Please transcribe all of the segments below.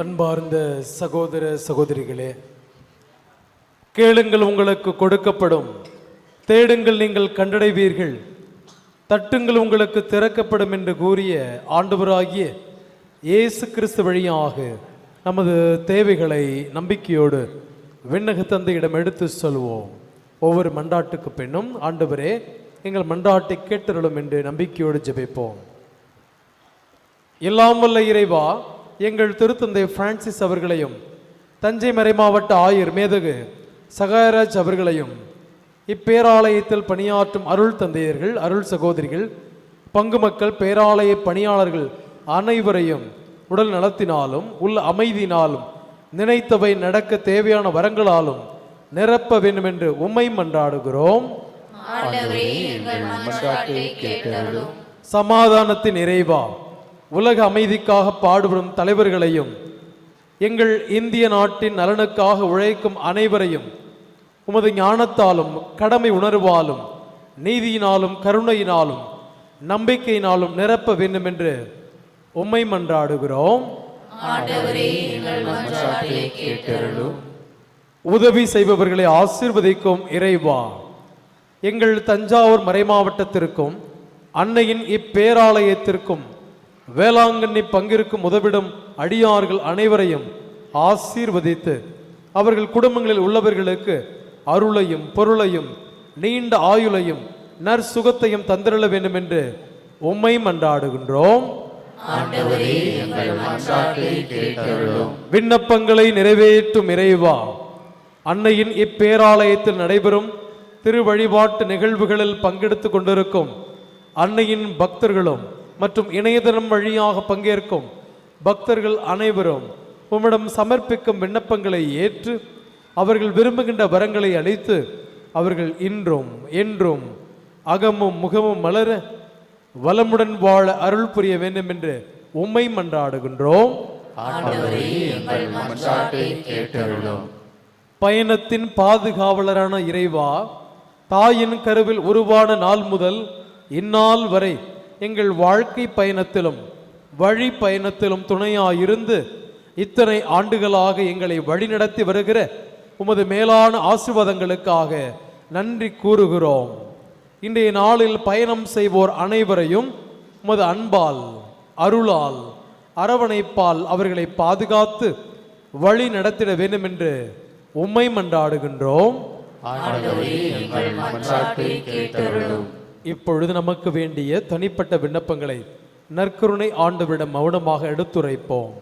அன்பார்ந்த சகோதர சகோதரிகளே கேளுங்கள் உங்களுக்கு கொடுக்கப்படும் தேடுங்கள் நீங்கள் கண்டடைவீர்கள் தட்டுங்கள் உங்களுக்கு திறக்கப்படும் என்று கூறிய ஆண்டவராகிய இயேசு கிறிஸ்து வழியாக நமது தேவைகளை நம்பிக்கையோடு விண்ணக தந்தையிடம் எடுத்து சொல்வோம். ஒவ்வொரு மண்டாட்டுக்கு பின்னும் ஆண்டவரே எங்கள் மண்டாட்டை கேட்டுருளும் என்று நம்பிக்கையோடு ஜெபிப்போம். எல்லாம் வல்ல இறைவா எங்கள் திருத்தந்தை பிரான்சிஸ் அவர்களையும் தஞ்சை மறைமாவட்ட ஆயர் மேதகு சகாயராஜ் அவர்களையும் இப்பேராலயத்தில் பணியாற்றும் அருள் தந்தையர்கள் அருள் சகோதரிகள் பங்கு மக்கள் பேராலய பணியாளர்கள் அனைவரையும் உடல் நலத்தினாலும் உள்ள அமைதியினாலும் நினைத்தவை நடக்க தேவையான வரங்களாலும் நிரப்ப வேண்டும் என்று உம்மை மன்றாடுகிறோம். சமாதானத்தின் இறைவா உலக அமைதிக்காக பாடுபடும் தலைவர்களையும் எங்கள் இந்திய நாட்டின் நலனுக்காக உழைக்கும் அனைவரையும் உமது ஞானத்தாலும் கடமை உணர்வாலும் நீதியினாலும் கருணையினாலும் நம்பிக்கையினாலும் நிரப்ப வேண்டும் என்று உம்மை மன்றாடுகிறோம். உதவி செய்பவர்களை ஆசீர்வதிக்கும் இறைவா. எங்கள் தஞ்சாவூர் மறைமாவட்டத்திற்கும் அன்னையின் இப்பேராலயத்திற்கும் வேளாங்கண்ணி பங்கிருக்கும் உதவிடும் அடியார்கள் அனைவரையும் ஆசீர்வதித்து அவர்கள் குடும்பங்களில் உள்ளவர்களுக்கு அருளையும் பொருளையும் நீண்ட ஆயுளையும் நற்சுகத்தையும் தந்திரள வேண்டும் என்று உம்மை மன்றாடுகின்றோம். விண்ணப்பங்களை நிறைவேற்றும் இறைவா. அன்னையின் இப்பேராலயத்தில் நடைபெறும் திரு வழிபாட்டு நிகழ்வுகளில் பங்கெடுத்து கொண்டிருக்கும் அன்னையின் பக்தர்களும் மற்றும் இணையதளம் வழியாக பங்கேற்கும் பக்தர்கள் அனைவரும் உம்மிடம் சமர்ப்பிக்கும் விண்ணப்பங்களை ஏற்று அவர்கள் விரும்புகின்ற வரங்களை அளித்து அவர்கள் இன்றும் என்றும் அகமும் முகமும் மலர வளமுடன் வாழ அருள் புரிய வேண்டும் என்று உம்மை மன்றாடுகின்றோம். பயணத்தின் பாதுகாவலரான இறைவா தாயின் கருவில் உருவான நாள் முதல் இந்நாள் வரை எங்கள் வாழ்க்கை பயணத்திலும் வழி பயணத்திலும் துணையாயிருந்து இத்தனை ஆண்டுகளாக எங்களை வழிநடத்தி வருகிற உமது மேலான ஆசீர்வாதங்களுக்காக நன்றி கூறுகிறோம். இன்றைய நாளில் பயணம் செய்வோர் அனைவரையும் உமது அன்பால் அருளால் அரவணைப்பால் அவர்களை பாதுகாத்து வழி நடத்திட வேண்டும் என்று உம்மை மன்றாடுகின்றோம். இப்பொழுது நமக்கு வேண்டிய தனிப்பட்ட விண்ணப்பங்களை நற்கருணை ஆண்டவரிடம் மௌனமாக எடுத்துரைப்போம்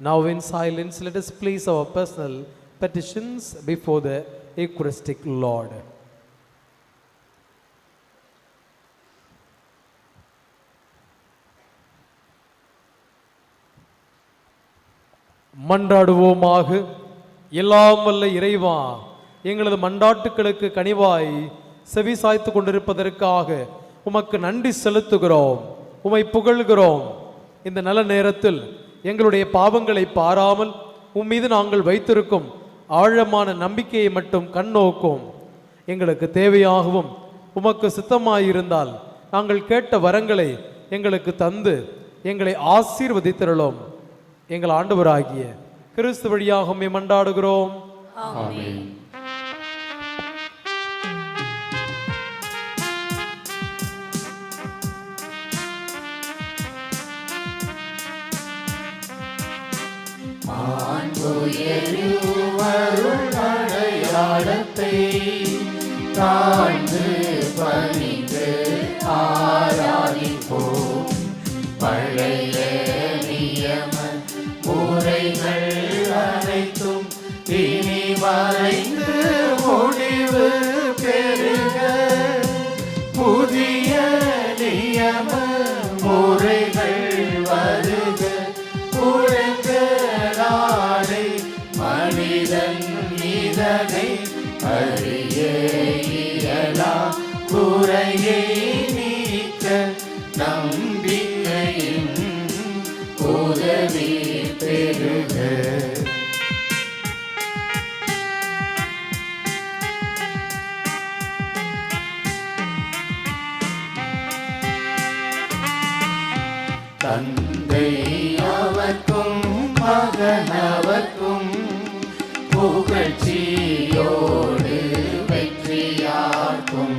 Now in silence let us place our personal petitions before the Eucharistic Lord. மன்றாடுவோமாக எல்லாம் வல்ல இறைவா எங்களது மண்டாட்டுக்களுக்கு கனிவாய் செவி சாய்த்து கொண்டிருப்பதற்காக உமக்கு நன்றி செலுத்துகிறோம் உமை புகழ்கிறோம். இந்த நல்ல நேரத்தில் எங்களுடைய பாவங்களை பாராமல் உம் மீது நாங்கள் வைத்திருக்கும் ஆழமான நம்பிக்கையை மட்டும் கண்ணோக்கும் எங்களுக்கு தேவையாகவும் உமக்கு சித்தமாயிருந்தால் நாங்கள் கேட்ட வரங்களை எங்களுக்கு தந்து எங்களை ஆசீர்வதித்திரளோம். எங்கள் ஆண்டவராகிய கிறிஸ்து வழியாக மண்டாடுகிறோம் ஆமென். அடையாளத்தை தாழ்ந்து பணிந்து ஆராதிப்போம். பழைய குறையை நீக்க நம்பிக்கையின் உதவி பெறுக. தந்தை அவர்க்கும் மகன் அரசனவர்க்கும் புகழ்ச்சியோடு வெற்றியாக்கும்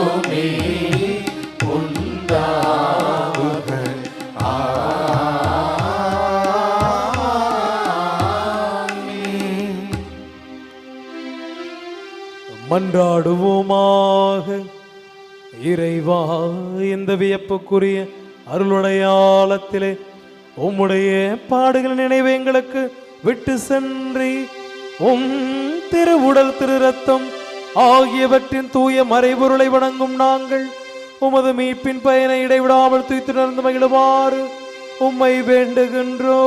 மன்றாடுவோமாக இறைவா இந்த வியப்புக்குரிய அருளுடையாளத்திலே உம்முடைய பாடுகள் நினைவு எங்களுக்கு விட்டு சென்று உம் திருவுடல் திரு ரத்தம் ஆகியவற்றின் தூய மறைபொருளை வணங்கும் நாங்கள் உமது மீட்பின் பயனை இடைவிடாமல் துய்த்து நடந்து மகிழுமாறு உம்மை வேண்டுகின்றோ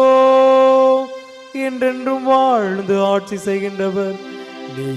என்றென்றும் வாழ்ந்து ஆட்சி செய்கின்றவர் நீ